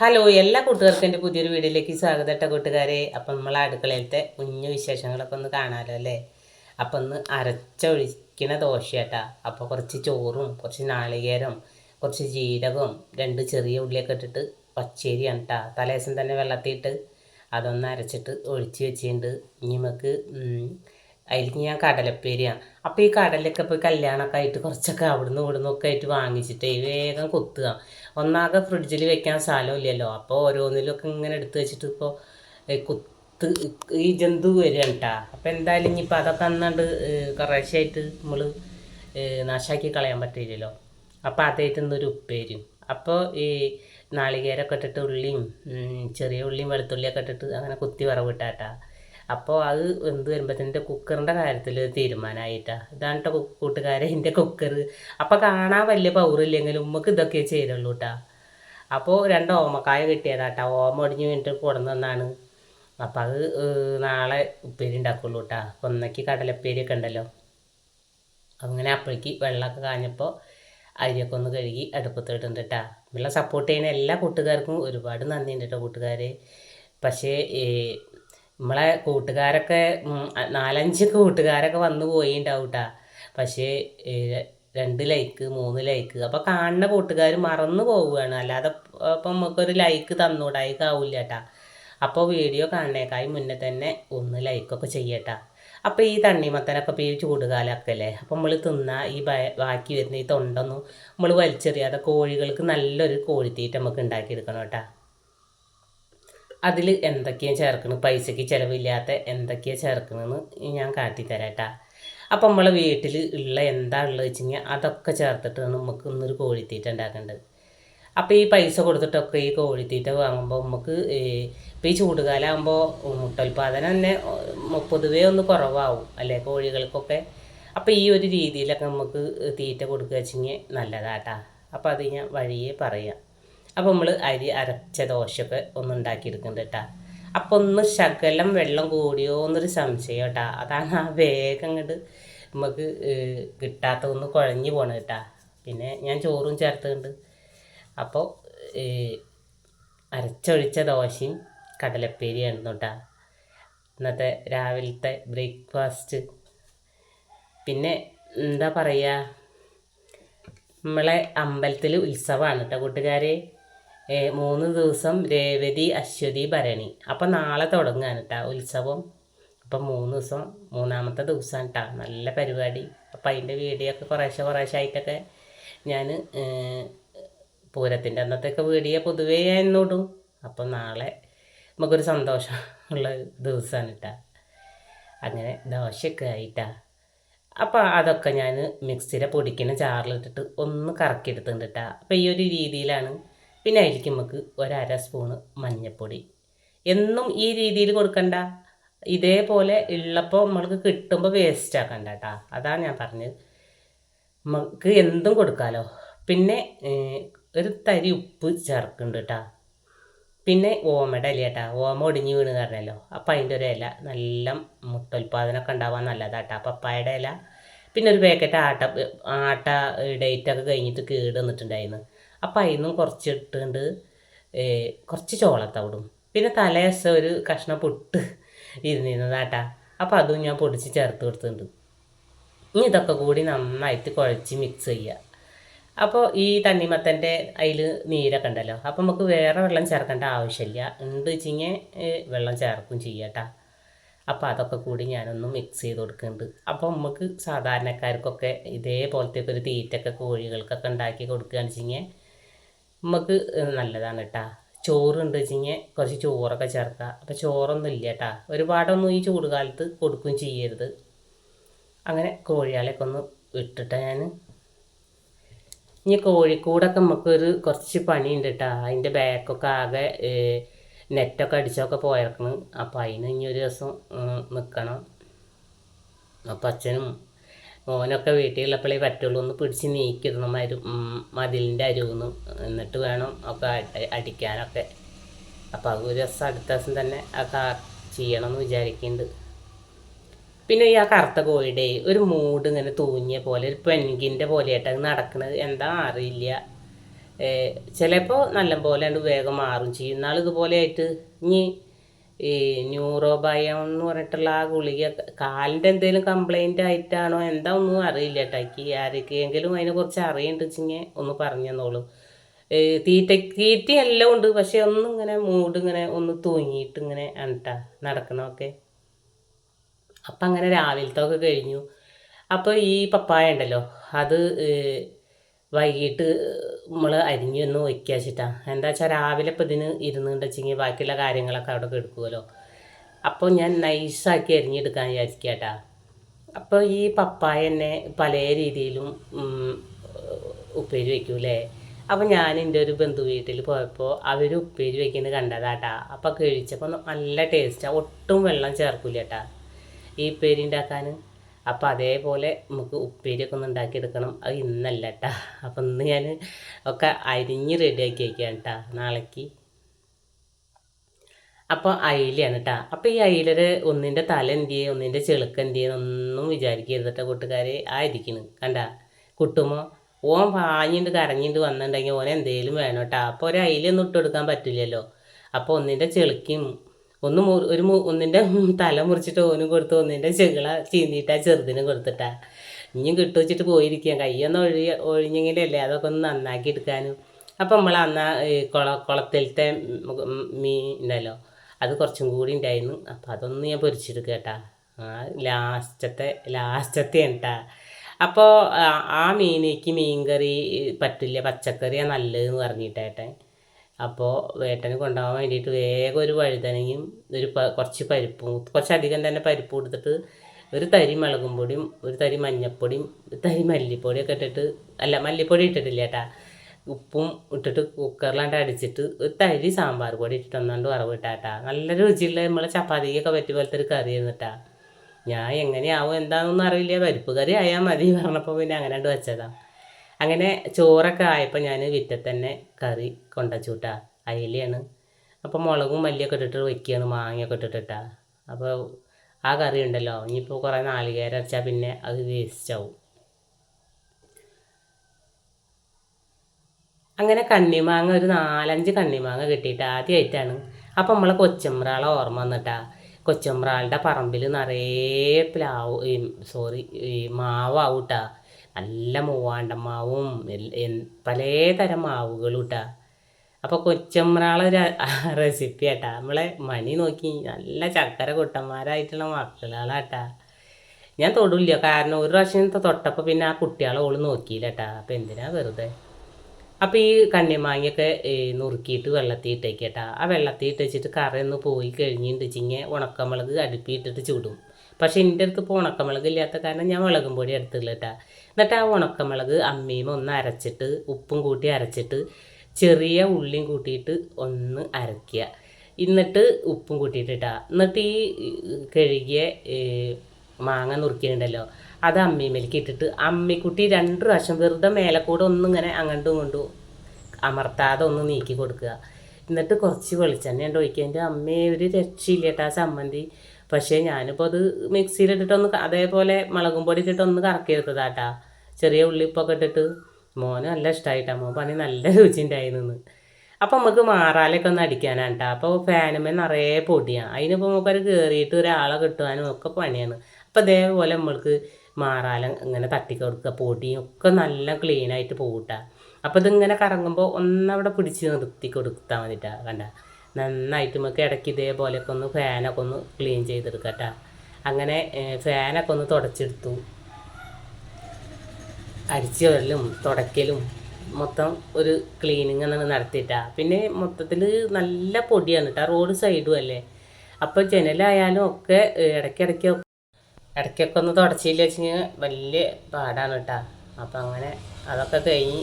Hello എല്ലാ കൂട്ടുകാർക്കും എന്റെ പുതിയൊരു വീഡിയോയിലേക്ക് സ്വാഗതം കേട്ടോ കൂട്ടുകാരെ. അപ്പം നമ്മൾ അടുക്കളയിലത്തെ കുഞ്ഞു വിശേഷങ്ങളൊക്കെ ഒന്ന് കാണാമല്ലോ അല്ലേ? അപ്പം ഒന്ന് അരച്ചൊഴിക്കണ ദോശ കേട്ടാ. അപ്പോൾ കുറച്ച് ചോറും കുറച്ച് നാളികേരം കുറച്ച് ജീരകവും രണ്ട് ചെറിയ ഉള്ളിയൊക്കെ ഇട്ടിട്ട് പച്ചേരിയാണ് കേട്ടാ. തലേദിവസം തന്നെ വെള്ളത്തിയിട്ട് അതൊന്ന് അരച്ചിട്ട് ഒഴിച്ച് വെച്ചിട്ടുണ്ട്. ഇനി നമുക്ക് അതിലേക്ക് ഞാൻ കടലപ്പേരിയാണ് അപ്പോൾ ഈ കടലൊക്കെ ഇപ്പോൾ കല്യാണമൊക്കെ ആയിട്ട് കുറച്ചൊക്കെ അവിടുന്ന് ഇവിടുന്ന് ഒക്കെ ആയിട്ട് വാങ്ങിച്ചിട്ട് വേഗം കൊത്തുക. ഒന്നാകെ ഫ്രിഡ്ജിൽ വെക്കാൻ സ്ഥലമില്ലല്ലോ. അപ്പോൾ ഓരോന്നിലൊക്കെ ഇങ്ങനെ എടുത്ത് വെച്ചിട്ട് ഇപ്പോൾ കുത്ത് ഈ ജന്തു വരികയാണ് കേട്ടോ അപ്പോൾ എന്തായാലും ഇനിയിപ്പോൾ അതൊക്കെ അന്നാണ്ട് കുറേശ്ശായിട്ട് നമ്മൾ നാശാക്കി കളയാൻ പറ്റില്ലല്ലോ അപ്പോൾ അതായിട്ട് ഇന്നൊരു ഉപ്പേരും അപ്പോൾ ഈ നാളികേരമൊക്കെ ഇട്ടിട്ട് ഉള്ളിയും ചെറിയ ഉള്ളിയും വെളുത്തുള്ളിയൊക്കെ ഇട്ടിട്ട് അങ്ങനെ കുത്തി വറവിട്ടാട്ടാ അപ്പോൾ അത് എന്ത് വരുമ്പോഴത്തേന്റെ കുക്കറിന്റെ കാര്യത്തിൽ തീരുമാനമായിട്ടാ ഇതാണ് കേട്ടോ കൂട്ടുകാരെ എന്റെ കുക്കർ. അപ്പോൾ കാണാൻ വലിയ പൗറില്ലെങ്കിലും ഉമ്മക്ക് ഇതൊക്കെ ചെയ്തുള്ളൂ കേട്ടാ അപ്പോൾ രണ്ട് ഓമക്കായ കിട്ടിയതാട്ടാ. ഓമ ഒടിഞ്ഞ് വീണിട്ട് തന്നാണ് അപ്പം അത് നാളെ ഉപ്പേരി ഉണ്ടാക്കുള്ളൂ കേട്ടാ അപ്പോൾ ഒന്നേക്ക് കടലപ്പേരിയൊക്കെ ഉണ്ടല്ലോ. അങ്ങനെ അപ്പോഴേക്ക് വെള്ളമൊക്കെ കാഞ്ഞപ്പോൾ അരിയൊക്കെ ഒന്ന് കഴുകി അടുപ്പത്തിട്ടുണ്ട് കേട്ടാ നമ്മളെ സപ്പോർട്ട് ചെയ്യുന്ന എല്ലാ കൂട്ടുകാർക്കും ഒരുപാട് നന്ദിയുണ്ട് കേട്ടോ കൂട്ടുകാരെ. പക്ഷേ നമ്മളെ കൂട്ടുകാരൊക്കെ നാലഞ്ച് കൂട്ടുകാരൊക്കെ വന്നു പോയിണ്ടാവും കേട്ടാ പക്ഷേ ഈ രണ്ട് ലൈക്ക് മൂന്ന് ലൈക്ക് അപ്പോൾ കാണുന്ന കൂട്ടുകാർ മറന്നു പോവുകയാണ്. അല്ലാതെ അപ്പം നമുക്കൊരു ലൈക്ക് തന്നൂടായിക്കാവില്ല കേട്ടാ അപ്പോൾ വീഡിയോ കാണുന്നേക്കായി മുന്നേ തന്നെ ഒന്ന് ലൈക്കൊക്കെ ചെയ്യട്ടാ. അപ്പോൾ ഈ തണ്ണിമത്തനൊക്കെ ഇപ്പോൾ ഈ ചൂടുകാലമൊക്കെ അല്ലേ? അപ്പോൾ നമ്മൾ തിന്ന ഈ ബാക്കി വരുന്ന ഈ തൊണ്ടൊന്നും നമ്മൾ വലിച്ചെറിയാതെ കോഴികൾക്ക് നല്ലൊരു കോഴിത്തീറ്റ നമുക്ക് ഉണ്ടാക്കിയെടുക്കണം കേട്ടാ. അതിൽ എന്തൊക്കെയാണ് ചേർക്കുന്നത് പൈസയ്ക്ക് ചിലവില്ലാത്ത എന്തൊക്കെയാണ് ചേർക്കണമെന്ന് ഞാൻ കാട്ടിത്തരാം അപ്പോൾ അപ്പം നമ്മളെ വീട്ടിൽ ഉള്ള എന്താ ഉള്ളത് വെച്ച് കഴിഞ്ഞാൽ അതൊക്കെ ചേർത്തിട്ട് നമുക്ക് ഇന്നൊരു കോഴിത്തീറ്റ ഉണ്ടാക്കേണ്ടത്. അപ്പോൾ ഈ പൈസ കൊടുത്തിട്ടൊക്കെ ഈ കോഴിത്തീറ്റ വാങ്ങുമ്പോൾ നമുക്ക് ഇപ്പോൾ ഈ ചൂടുകാലമാകുമ്പോൾ മുട്ടോൽപാദനം തന്നെ പൊതുവേ ഒന്ന് കുറവാകും അല്ലേ കോഴികൾക്കൊക്കെ. അപ്പോൾ ഈ ഒരു രീതിയിലൊക്കെ നമുക്ക് തീറ്റ കൊടുക്കുക വെച്ചെങ്കിൽ നല്ലതാട്ടാ. അപ്പോൾ അത് ഞാൻ വഴിയേ പറയാം. അപ്പോൾ നമ്മൾ അരി അരച്ച ദോശയൊക്കെ ഒന്ന് ഉണ്ടാക്കിയെടുക്കുന്നുണ്ട് കേട്ടാ അപ്പോൾ ഒന്ന് ശകലം വെള്ളം കൂടിയോ എന്നൊരു സംശയം കേട്ടാ അതാണ് ആ വേഗം ഇങ്ങോട്ട് നമുക്ക് കിട്ടാത്ത ഒന്ന് കുഴഞ്ഞു പോകണം കേട്ടാ പിന്നെ ഞാൻ ചോറും ചേർത്തുണ്ട്. അപ്പോൾ അരച്ചൊഴിച്ച ദോശയും കടലപ്പേരിയാണ് കേട്ടാ ഇന്നത്തെ രാവിലത്തെ ബ്രേക്ക്ഫാസ്റ്റ്. പിന്നെ എന്താ പറയുക നമ്മളെ അമ്പലത്തിൽ ഉത്സവമാണ് കേട്ടോ കൂട്ടുകാരെ. മൂന്ന് ദിവസം രേവതി അശ്വതി ഭരണി. അപ്പം നാളെ തുടങ്ങുകയാണ് കേട്ടോ ഉത്സവം. അപ്പം മൂന്ന് ദിവസം മൂന്നാമത്തെ ദിവസമാണ് കേട്ടോ നല്ല പരിപാടി. അപ്പം അതിന്റെ വീഡിയോ ഒക്കെ കുറേശ്ശെ കുറേശ്ശെ ആയിട്ടൊക്കെ ഞാൻ പൂരത്തിന്റെ അന്നത്തെയൊക്കെ വീഡിയോ പൊതുവേ ഞാൻ ഇന്നോടും. അപ്പം നാളെ നമുക്കൊരു സന്തോഷം ഉള്ള ദിവസമാണ് കേട്ടോ അങ്ങനെ ദോശയൊക്കെ ആയിട്ടാ. അപ്പോൾ അതൊക്കെ ഞാൻ മിക്സിയിലെ പൊടിക്കുന്ന ചാറിലിട്ടിട്ട് ഒന്ന് കറക്കിയെടുത്തിട്ടുണ്ട് കേട്ടോ അപ്പോൾ ഈ ഒരു രീതിയിലാണ് പിന്നെ അതിലേക്ക് നമുക്ക് ഒരര സ്പൂണ് മഞ്ഞൾപ്പൊടി എന്നും ഈ രീതിയിൽ കൊടുക്കണ്ട. ഇതേപോലെ ഉള്ളപ്പോൾ നമ്മൾക്ക് കിട്ടുമ്പോൾ വേസ്റ്റ് ആക്കണ്ട കേട്ടോ അതാണ് ഞാൻ പറഞ്ഞത്. നമുക്ക് എന്തും കൊടുക്കാമല്ലോ പിന്നെ ഒരു തരി ഉപ്പ് ചേർക്കുന്നുണ്ട് കേട്ടോ പിന്നെ ഓമയുടെ ഇല കേട്ടോ ഓമ ഒടിഞ്ഞ് വീണ് കാരണമല്ലോ അപ്പം അതിന്റെ ഒരു ഇല നല്ല മുട്ടോൽപാദനമൊക്കെ ഉണ്ടാവാൻ നല്ലതാട്ടോ പപ്പായുടെ ഇല. പിന്നെ ഒരു പാക്കറ്റ് ആട്ട ആട്ട ഡേറ്റൊക്കെ കഴിഞ്ഞിട്ട് കേട് വന്നിട്ടുണ്ടായിരുന്നു അപ്പം അതിൽ നിന്നും കുറച്ച് ഇട്ടുകൊണ്ട് കുറച്ച് ചോളത്തവിടും പിന്നെ തലേദിവസം ഒരു കഷ്ണം പുട്ട് ഇരുന്നിരുന്നതാട്ടാ. അപ്പം അതും ഞാൻ പൊടിച്ച് ചേർത്ത് കൊടുത്തിട്ടുണ്ട്. ഇനി ഇതൊക്കെ കൂടി നന്നായിട്ട് കുഴച്ച് മിക്സ് ചെയ്യുക അപ്പോൾ ഈ തണ്ണിമത്തന്റെ അതിൽ നീരൊക്കെ ഉണ്ടല്ലോ. അപ്പോൾ നമുക്ക് വേറെ വെള്ളം ചേർക്കേണ്ട ആവശ്യമില്ല. ഉണ്ട് വെച്ചിങ്ങനെ വെള്ളം ചേർക്കും ചെയ്യട്ടാ. അപ്പോൾ അതൊക്കെ കൂടി ഞാനൊന്ന് മിക്സ് ചെയ്ത് കൊടുക്കുന്നുണ്ട്. അപ്പോൾ നമുക്ക് സാധാരണക്കാർക്കൊക്കെ ഇതേപോലത്തെ ഒരു തീറ്റൊക്കെ കോഴികൾക്കൊക്കെ ഉണ്ടാക്കി കൊടുക്കുകയാണെന്ന് വെച്ചിങ്ങനെ നമുക്ക് നല്ലതാണ് കേട്ടാ ചോറുണ്ട് കഴിഞ്ഞാൽ കുറച്ച് ചോറൊക്കെ ചേർക്കുക അപ്പോൾ ചോറൊന്നും ഇല്ല കേട്ടാ ഒരുപാടൊന്നും ഈ ചൂട് കാലത്ത് കൊടുക്കുകയും ചെയ്യരുത്. അങ്ങനെ കോഴികളെയൊക്കെ ഒന്ന് ഇട്ടിട്ട് ഞാൻ ഇനി കോഴിക്കൂടൊക്കെ നമുക്കൊരു കുറച്ച് പണിയുണ്ട് കേട്ടോ അതിന്റെ ബാക്കൊക്കെ ആകെ നെറ്റൊക്കെ അടിച്ചൊക്കെ പോയിറക്കണം അപ്പോൾ അതിന് ഇനി ഒരു ദിവസം നിൽക്കണം അപ്പം അച്ഛനും മോനൊക്കെ വീട്ടിലുള്ളപ്പോഴേ പറ്റുള്ളൂ. ഒന്ന് പിടിച്ച് നീക്കിടണം മരു മതിലിന്റെ അരുവെന്ന് എന്നിട്ട് വേണം ഒക്കെ അടി- അടിക്കാനൊക്കെ. അപ്പോൾ അത് ഒരു ദിവസം അടുത്ത ദിവസം തന്നെ ഒക്കെ ചെയ്യണം എന്ന് വിചാരിക്കുന്നുണ്ട് പിന്നെ ഈ ആ കറുത്ത കോഴിയുടെ ഒരു മൂഡ് ഇങ്ങനെ തൂങ്ങിയ പോലെ ഒരു പെൻകിന്റെ പോലെയായിട്ട് അത് നടക്കുന്നത് എന്താ അറിയില്ല. ചിലപ്പോൾ നല്ലപോലെ ഉണ്ട് വേഗം മാറും ചെയ്യും. എന്നാൽ ഇതുപോലെ ആയിട്ട് ഇനി ഈ ന്യൂറോബയം എന്ന് പറഞ്ഞിട്ടുള്ള ആ ഗുളിക കാലിന്റെ എന്തെങ്കിലും കംപ്ലൈന്റ് ആയിട്ടാണോ എന്താ ഒന്നും അറിയില്ല കേട്ടോ എനിക്ക് ആരൊക്കെയെങ്കിലും അതിനെക്കുറിച്ച് അറിയുന്നുണ്ട് ഒന്ന് പറഞ്ഞു തന്നോളൂ. തീറ്റ തീറ്റ എല്ലാം ഉണ്ട് പക്ഷെ ഒന്നും ഇങ്ങനെ മൂഡ് ഇങ്ങനെ ഒന്ന് തൂങ്ങിയിട്ട് ഇങ്ങനെ അണ്ടാ നടക്കണമൊക്കെ അപ്പം അങ്ങനെ രാവിലത്തെ ഒക്കെ കഴിഞ്ഞു. അപ്പോൾ ഈ പപ്പായ ഉണ്ടല്ലോ അത് വൈകിട്ട് നമ്മൾ അരിഞ്ഞൊന്ന് ഒന്ന് വയ്ക്കുക വെച്ചിട്ടാണ് എന്താ വെച്ചാൽ രാവിലെ ഇപ്പം ഇതിന് ഇരുന്നുണ്ടെച്ചെങ്കിൽ ബാക്കിയുള്ള കാര്യങ്ങളൊക്കെ അവിടെ എടുക്കുമല്ലോ അപ്പോൾ ഞാൻ നൈസാക്കി അരിഞ്ഞെടുക്കാൻ വിചാരിക്കുക കേട്ടാ അപ്പോൾ ഈ പപ്പായ തന്നെ പല രീതിയിലും ഉപ്പേരി വയ്ക്കൂലേ അപ്പോൾ ഞാൻ എന്റെ ഒരു ബന്ധു വീട്ടിൽ പോയപ്പോൾ അവർ ഉപ്പേരി വയ്ക്കുന്നത് കണ്ടതാട്ടാ. അപ്പോൾ കഴിച്ചപ്പോൾ നല്ല ടേസ്റ്റാണ് ഒട്ടും വെള്ളം ചേർക്കില്ല കേട്ടാ ഈ ഉപ്പേരി ഉണ്ടാക്കാൻ. അപ്പോൾ അതേപോലെ നമുക്ക് ഉപ്പേരിയൊക്കെ ഒന്ന് ഉണ്ടാക്കിയെടുക്കണം. അത് ഇന്നല്ല കേട്ടാ അപ്പം ഇന്ന് ഞാൻ ഒക്കെ അരിഞ്ഞ് റെഡിയാക്കി വയ്ക്കാം കേട്ടാ നാളേക്ക്. അപ്പോൾ അയിലയാണ് കേട്ടാ അപ്പോൾ ഈ അയിലൊരു ഒന്നിന്റെ തല എന്ത് ചെയ്യും? ഒന്നിന്റെ ചെളുക്ക എന്ത് ഒന്നും വിചാരിക്കരുത് കേട്ടോ കൂട്ടുകാരെ. ആ കണ്ട? കുട്ടുമോ? ഓൻ പാഞ്ഞിട്ട് കരഞ്ഞിട്ട് വന്നിട്ടുണ്ടെങ്കിൽ ഓൻ എന്തേലും വേണം കേട്ടോ അപ്പോൾ ഒരു അയിലൊന്നും ഇട്ട് കൊടുക്കാൻ പറ്റില്ലല്ലോ. അപ്പോൾ ഒന്നിന്റെ ചെളുക്കും ഒന്ന് ഒരു ഒന്നിന്റെ തല മുറിച്ചിട്ട് ഓനും കൊടുത്തു ഒന്നിന്റെ ചെകിള ചീന്തിയിട്ടാ ചെറുതിനും കൊടുത്തിട്ടാ. ഇനിയും കിട്ടു വെച്ചിട്ട് പോയിരിക്കുക കയ്യൊന്ന് ഒഴി ഒഴിഞ്ഞെങ്കിലല്ലേ അതൊക്കെ ഒന്ന് നന്നാക്കി എടുക്കാനും. അപ്പം നമ്മൾ അന്നാ കുള കുളത്തിലത്തെ മീൻ ഉണ്ടല്ലോ അത് കുറച്ചും കൂടി ഉണ്ടായിരുന്നു. അപ്പം അതൊന്ന് ഞാൻ പൊരിച്ചെടുക്കുക കേട്ടാ ലാസ്റ്റത്തെ ലാസ്റ്റത്തെ കേട്ടാ അപ്പോൾ ആ മീനേക്ക് മീൻ കറി പറ്റില്ല. പച്ചക്കറിയാണ് നല്ലതെന്ന് പറഞ്ഞിട്ടേട്ടൻ അപ്പോൾ വേട്ടന് കൊണ്ടുപോകാൻ വേണ്ടിയിട്ട് വേഗം ഒരു വഴുതനയും ഒരു കുറച്ച് പരിപ്പും കുറച്ചധികം തന്നെ പരിപ്പ് കൊടുത്തിട്ട് ഒരു തരി മുളകും പൊടിയും ഒരു തരി മഞ്ഞൾപ്പൊടിയും ഒരു തരി മല്ലിപ്പൊടിയൊക്കെ ഇട്ടിട്ട് അല്ല മല്ലിപ്പൊടി ഇട്ടിട്ടില്ല കേട്ടാ ഉപ്പും ഇട്ടിട്ട് കുക്കറിലാണ്ട് അടിച്ചിട്ട് ഒരു തരി സാമ്പാർ പൊടി ഇട്ടിട്ട് ഒന്നാണ്ട് വറവ് ഇട്ടാട്ടാ നല്ല രുചിയുള്ള നമ്മളെ ചപ്പാത്തിക്കൊക്കെ പറ്റിയ പോലത്തെ ഒരു കറി എന്നിട്ടാ ഞാൻ എങ്ങനെയാവും എന്താണെന്നൊന്നും അറിയില്ല. പരിപ്പ് കറി ആയാൽ മതി പറഞ്ഞപ്പോൾ പിന്നെ അങ്ങനെ വെച്ചതാണ് അങ്ങനെ ചോറൊക്കെ ആയപ്പോൾ ഞാൻ വിറ്റ തന്നെ കറി കൊണ്ടുവച്ചുട്ടാ അയിലയാണ്. അപ്പോൾ മുളകും മല്ലിയൊക്കെ ഇട്ടിട്ട് വയ്ക്കുകയാണ് മാങ്ങയൊക്കെ ഇട്ടിട്ടിട്ടാ. അപ്പോൾ ആ കറി ഉണ്ടല്ലോ ഇനിയിപ്പോൾ കുറേ നാളികേരം അരച്ചാൽ പിന്നെ അത് വേസ്റ്റ് ആവും. അങ്ങനെ കണ്ണിമാങ്ങ ഒരു നാലഞ്ച് കണ്ണിമാങ്ങ കിട്ടിയിട്ട് ആദ്യമായിട്ടാണ് അപ്പം നമ്മളെ കൊച്ചമ്പ്രാളെ ഓർമ്മ വന്നിട്ടാ. കൊച്ചമ്പ്രാളുടെ പറമ്പിൽ നിറയെ പ്ലാവ് സോറി മാവാവൂട്ടാ. നല്ല മൂവാണ്ടമാവും പല തരം മാവുകളും ഇട്ടാ അപ്പോൾ കൊച്ചമ്രാളൊരു റെസിപ്പി ആട്ടാ. നമ്മളെ മണി നോക്കി നല്ല ചക്കര കുട്ടന്മാരായിട്ടുള്ള മക്കളാളാട്ട. ഞാൻ തൊടില്ല. കാരണം ഒരു പ്രാവശ്യം തൊട്ടപ്പോൾ പിന്നെ ആ കുട്ടികളെ ഓൾ നോക്കിയില്ല കേട്ടാ അപ്പം എന്തിനാ വെറുതെ? അപ്പോൾ ഈ കണ്ണിമാങ്ങയൊക്കെ നുറുക്കിയിട്ട് വെള്ളത്തിൽ ഇട്ടേക്കട്ടാ. ആ വെള്ളത്തിൽ ഇട്ട് കറി ഒന്ന് പോയി കഴിഞ്ഞിട്ട് ഉണക്കമുളക് അടുപ്പിട്ടിട്ട് ചൂടും. പക്ഷേ എന്റെ അടുത്ത് ഇപ്പോൾ ഉണക്കമുളക് ഇല്ലാത്ത കാരണം ഞാൻ മുളകും പൊടി എടുത്തില്ല കേട്ടോ എന്നിട്ട് ആ ഉണക്കമുളക് അമ്മീമ ഒന്ന് അരച്ചിട്ട് ഉപ്പും കൂട്ടി അരച്ചിട്ട് ചെറിയ ഉള്ളിയും കൂട്ടിയിട്ട് ഒന്ന് അരയ്ക്കുക. എന്നിട്ട് ഉപ്പും കൂട്ടിയിട്ടിട്ടാ എന്നിട്ട് ഈ കഴുകിയ മാങ്ങ നുറുക്കിയിട്ടുണ്ടല്ലോ അത് അമ്മീമേലേക്ക് ഇട്ടിട്ട് അമ്മിക്കുട്ടി രണ്ട് പ്രാവശ്യം വെറുതെ മേലെ കൂടെ ഒന്നിങ്ങനെ അങ്ങോട്ടും ഇങ്ങോട്ടും അമർത്താതെ ഒന്ന് നീക്കി കൊടുക്കുക. എന്നിട്ട് കുറച്ച് വെളിച്ചെണ്ണ ഉണ്ട് ഒഴിക്കുക. എന്റെ അമ്മയെ ഒരു രക്ഷയില്ല കേട്ടോ ആ ചമ്മന്തി പക്ഷേ ഞാനിപ്പോൾ അത് മിക്സിയിലിട്ടിട്ടൊന്ന് അതേപോലെ മുളകും പൊടി ഇട്ടിട്ടൊന്ന് കറക്കി എടുത്തതാട്ടാ ചെറിയ ഉള്ളിപ്പൊക്കെ ഇട്ടിട്ട്. മോന് നല്ല ഇഷ്ടമായിട്ടാ മോൻ പണി നല്ല രുചി ഉണ്ടായിരുന്നു അപ്പോൾ നമുക്ക് മാറാലൊക്കെ ഒന്ന് അടിക്കാനാണ് കേട്ടോ അപ്പോൾ ഫാനുമേ നിറയെ പൊടിയാണ് അതിനിപ്പോൾ നമുക്കൊരു കയറിയിട്ട് ഒരാളെ കിട്ടുവാനും ഒക്കെ പണിയാണ്. അപ്പോൾ അതേപോലെ നമ്മൾക്ക് മാറാല ഇങ്ങനെ തട്ടി കൊടുക്കുക പൊടിയും ഒക്കെ നല്ല ക്ലീനായിട്ട് പോകട്ടാ അപ്പോൾ ഇതിങ്ങനെ കറങ്ങുമ്പോൾ ഒന്നവിടെ പിടിച്ച് നിർത്തി കൊടുത്താൽ മതിട്ടാ. കണ്ട? നന്നായിട്ട് നമുക്ക് ഇടയ്ക്ക് ഇതേപോലെയൊക്കെ ഒന്ന് ഫാനൊക്കെ ഒന്ന് ക്ലീൻ ചെയ്തെടുക്കട്ടാ. അങ്ങനെ ഫാനൊക്കെ ഒന്ന് തുടച്ചെടുത്തു. അരിച്ചു വരലും തുടയ്ക്കലും മൊത്തം ഒരു ക്ലീനിങ് എന്നാണ് നടത്തിയിട്ടാ. പിന്നെ മൊത്തത്തിൽ നല്ല പൊടിയാണ് കേട്ടോ റോഡ് സൈഡും അല്ലേ? അപ്പോൾ ജനലായാലും ഒക്കെ ഇടയ്ക്കിടയ്ക്ക് ഇടയ്ക്കൊക്കെ ഒന്ന് തുടച്ചില്ല വെച്ച് വലിയ പാടാണ് കേട്ടോ അപ്പോൾ അങ്ങനെ അതൊക്കെ കഴിഞ്ഞ്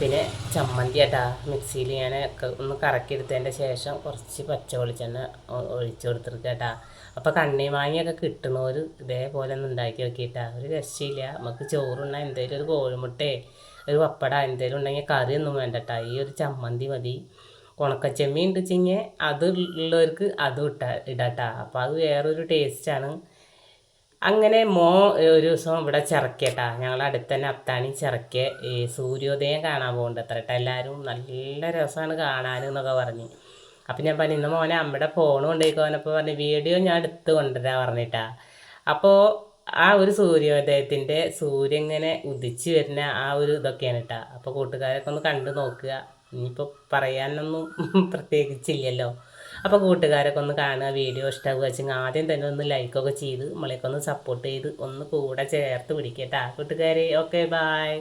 പിന്നെ ചമ്മന്തി ആട്ടാ. മിക്സിയിൽ ഞാൻ ഒന്ന് കറക്കി എടുത്തതിന്റെ ശേഷം കുറച്ച് പച്ച വെളിച്ചെണ്ണ ഒഴിച്ചു കൊടുത്തിട്ട് അപ്പോൾ കണ്ണി മാങ്ങിയൊക്കെ കിട്ടണവർ ഇതേപോലെ ഒന്ന് ഉണ്ടാക്കി നോക്കിയിട്ടാ. ഒരു രക്ഷയില്ല. നമുക്ക് ചോറുണ്ണാൻ എന്തെങ്കിലും ഒരു കോഴിമുട്ടേ ഒരു പപ്പട എന്തെങ്കിലും ഉണ്ടെങ്കിൽ കറിയൊന്നും വേണ്ടട്ടാ. ഈ ഒരു ചമ്മന്തി മതി. ഉണക്കച്ചെമ്മീൻ ഉണ്ട് വെച്ചെങ്കിൽ അത് ഉള്ളവർക്ക് അതും ഇട്ട ഇടാട്ടാ. അപ്പോൾ അത് വേറൊരു ടേസ്റ്റാണ് അങ്ങനെ മോ ഒരു ദിവസം ഇവിടെ ചിറക്കേട്ടാ. ഞങ്ങൾ അടുത്ത് തന്നെ അത്താണി ചിറക്കെ. ഈ സൂര്യോദയം കാണാൻ പോകുന്നുണ്ട് അത്ര കേട്ടോ. എല്ലാവരും നല്ല രസമാണ് കാണാൻ എന്നൊക്കെ പറഞ്ഞ്. അപ്പം ഞാൻ പറഞ്ഞു ഇന്ന് മോനെ അമ്മയുടെ ഫോൺ കൊണ്ടുപോയിക്കോനപ്പോൾ പറഞ്ഞു വീഡിയോ ഞാൻ എടുത്ത് കൊണ്ടുവരാൻ പറഞ്ഞിട്ടാ. അപ്പോൾ ആ ഒരു സൂര്യോദയത്തിന്റെ സൂര്യൻ ഇങ്ങനെ ഉദിച്ച് വരുന്ന ആ ഒരു ഇതൊക്കെയാണ് കേട്ടോ. അപ്പോൾ കൂട്ടുകാരൊക്കെ ഒന്ന് കണ്ടു നോക്കുക. ഇനിയിപ്പോൾ പറയാനൊന്നും പ്രത്യേകിച്ചില്ലല്ലോ. അപ്പോൾ കൂട്ടുകാരൊക്കെ ഒന്ന് കാണുക വീഡിയോ ഇഷ്ടമാകുക വെച്ചെങ്കിൽ ആദ്യം തന്നെ ഒന്ന് ലൈക്കൊക്കെ ചെയ്ത് നമ്മളെയൊക്കെ ഒന്ന് സപ്പോർട്ട് ചെയ്ത് ഒന്ന് കൂടെ ചേർത്ത് പിടിക്കട്ടാ കൂട്ടുകാരെ ഓക്കെ ബായ്